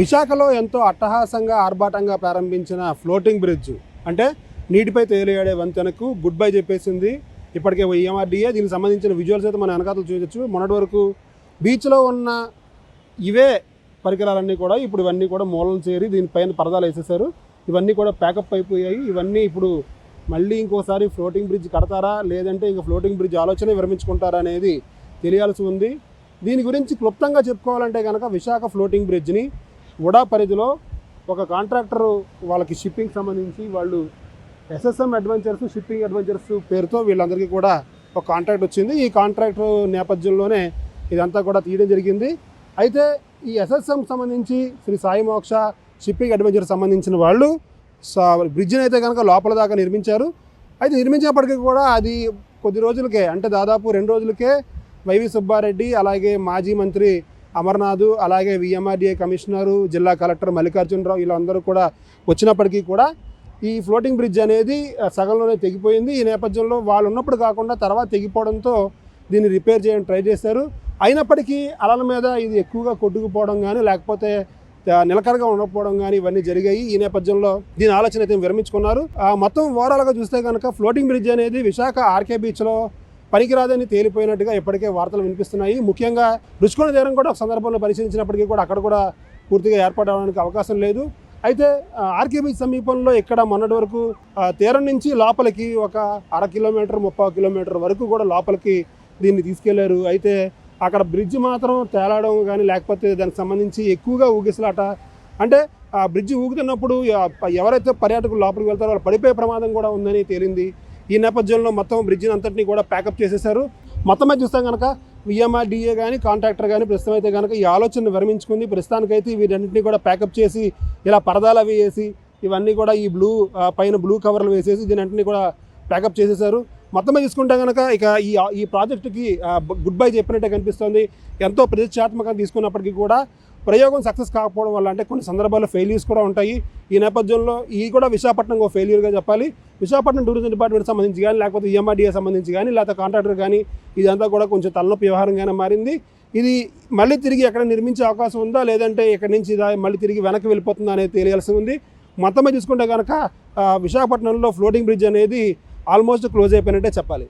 విశాఖలో ఎంతో అట్టహాసంగా ఆర్భాటంగా ప్రారంభించిన ఫ్లోటింగ్ బ్రిడ్జ్ అంటే నీటిపై తేలియాడే వంతెనకు గుడ్ బై చెప్పేసింది. ఇప్పటికే ఈఎంఆర్డీఏ దీనికి సంబంధించిన విజువల్స్ అయితే మన వెనకాతలు చూడొచ్చు. మొన్నటి వరకు బీచ్లో ఉన్న ఇవే పరికరాలన్నీ కూడా ఇప్పుడు ఇవన్నీ కూడా మూలలు చేరి దీనిపైన పరదాలు వేసేసారు ఇవన్నీ కూడా ప్యాకప్ అయిపోయాయి. ఇవన్నీ ఇప్పుడు మళ్ళీ ఇంకోసారి ఫ్లోటింగ్ బ్రిడ్జ్ కడతారా లేదంటే ఇంకా ఫ్లోటింగ్ బ్రిడ్జ్ ఆలోచన విరమించుకుంటారా అనేది తెలియాల్సి ఉంది. దీని గురించి క్లుప్తంగా చెప్పుకోవాలంటే కనుక విశాఖ ఫ్లోటింగ్ బ్రిడ్జ్ని ఉడా పరిధిలో ఒక కాంట్రాక్టర్ వాళ్ళకి షిప్పింగ్ సంబంధించి వాళ్ళు ఎస్ఎస్ఎం అడ్వెంచర్స్ షిప్పింగ్ అడ్వెంచర్స్ పేరుతో వీళ్ళందరికీ కూడా ఒక కాంట్రాక్ట్ వచ్చింది. ఈ కాంట్రాక్ట్ నేపథ్యంలోనే ఇదంతా కూడా తీయడం జరిగింది. అయితే ఈ ఎస్ఎస్ఎం సంబంధించి శ్రీ సాయి మోక్ష షిప్పింగ్ అడ్వెంచర్ సంబంధించిన వాళ్ళు బ్రిడ్జిని అయితే కనుక లోపల దాకా నిర్మించారు. అయితే నిర్మించినప్పటికీ కూడా అది కొద్ది రోజులకే అంటే దాదాపు రెండు రోజులకే వైవి సుబ్బారెడ్డి అలాగే మాజీ మంత్రి అమర్నాథ్ అలాగే విఎంఆర్డీఏ కమిషనరు జిల్లా కలెక్టర్ మల్లికార్జునరావు వీళ్ళందరూ కూడా వచ్చినప్పటికీ కూడా ఈ ఫ్లోటింగ్ బ్రిడ్జ్ అనేది సగంలోనే తెగిపోయింది. ఈ నేపథ్యంలో వాళ్ళు ఉన్నప్పుడు కాకుండా తర్వాత తెగిపోవడంతో దీన్ని రిపేర్ చేయడం ట్రై చేశారు. అయినప్పటికీ అలల మీద ఇది ఎక్కువగా కొట్టుకుపోవడం కానీ లేకపోతే నిలకరగా నిలకడగా ఉండకపోవడం కానీ ఇవన్నీ జరిగాయి. ఈ నేపథ్యంలో దీని ఆలోచన అయితే విరమించుకున్నారు. మొత్తం ఓవరాల్గా చూస్తే కనుక ఫ్లోటింగ్ బ్రిడ్జ్ అనేది విశాఖ ఆర్కే బీచ్లో పనికిరాదని తేలిపోయినట్టుగా ఇప్పటికే వార్తలు వినిపిస్తున్నాయి. ముఖ్యంగా రుచికొండ తీరం కూడా ఒక సందర్భంలో పరిశీలించినప్పటికీ కూడా అక్కడ కూడా పూర్తిగా ఏర్పాటు అవడానికి అవకాశం లేదు. అయితే ఆర్కే బీచ్ సమీపంలో ఇక్కడ మొన్నటి వరకు తీరం నుంచి లోపలికి ఒక అర కిలోమీటర్ ముప్పై కిలోమీటర్ వరకు కూడా లోపలికి దీన్ని తీసుకెళ్ళారు. అయితే అక్కడ బ్రిడ్జ్ మాత్రం తేలాడం కానీ లేకపోతే దానికి సంబంధించి ఎక్కువగా ఊగిసలాట అంటే ఆ బ్రిడ్జ్ ఊగుతున్నప్పుడు ఎవరైతే పర్యాటకులు లోపలికి వెళ్తారో వాళ్ళు పడిపోయే ప్రమాదం కూడా ఉందని తేలింది. ఈ నేపథ్యంలో మొత్తం బ్రిడ్జిని అంతటిని కూడా ప్యాకప్ చేసేశారు. మొత్తం మీద చూస్తాం కనుక విఎంఆర్డీఏ కానీ కాంట్రాక్టర్ కానీ ప్రస్తుతం అయితే కనుక ఈ ఆలోచన విరమించుకుంది. ప్రస్తుతానికైతే వీటన్నింటినీ కూడా ప్యాకప్ చేసి ఇలా పరదాలు అవి వేసి ఇవన్నీ కూడా ఈ బ్లూ పైన బ్లూ కవర్లు వేసేసి దీని అన్నింటినీ కూడా ప్యాకప్ చేసేశారు. మొత్తం తీసుకుంటే చూసుకుంటే కనుక ఇక ఈ ఈ ప్రాజెక్టుకి గుడ్ బై చెప్పినట్టే కనిపిస్తుంది. ఎంతో ప్రతిష్టాత్మకంగా తీసుకున్నప్పటికీ కూడా ప్రయోగం సక్సెస్ కాకపోవడం వల్ల అంటే కొన్ని సందర్భాల్లో ఫెయిల్యూర్స్ కూడా ఉంటాయి. ఈ నేపథ్యంలో ఈ కూడా విశాఖపట్నం ఒక ఫెయిల్యూర్గా చెప్పాలి. విశాఖపట్నం టూరిజం డిపార్ట్మెంట్ సంబంధించి కానీ లేకపోతే ఈఎంఆర్డీఏ సంబంధించి కానీ లేకపోతే కాంట్రాక్టర్ కానీ ఇదంతా కూడా కొంచెం తలనొప్పి వ్యవహారంగానే మారింది. ఇది మళ్ళీ తిరిగి ఎక్కడ నిర్మించే అవకాశం ఉందా? లేదంటే ఎక్కడి నుంచి మళ్ళీ తిరిగి వెనక్కి వెళ్ళిపోతుందా అనేది తెలియాల్సి ఉంది. మొత్తం చూసుకుంటే కనుక విశాఖపట్నంలో ఫ్లోటింగ్ బ్రిడ్జ్ అనేది ఆల్మోస్ట్ క్లోజ్ అయిపోయినట్టే చెప్పాలి.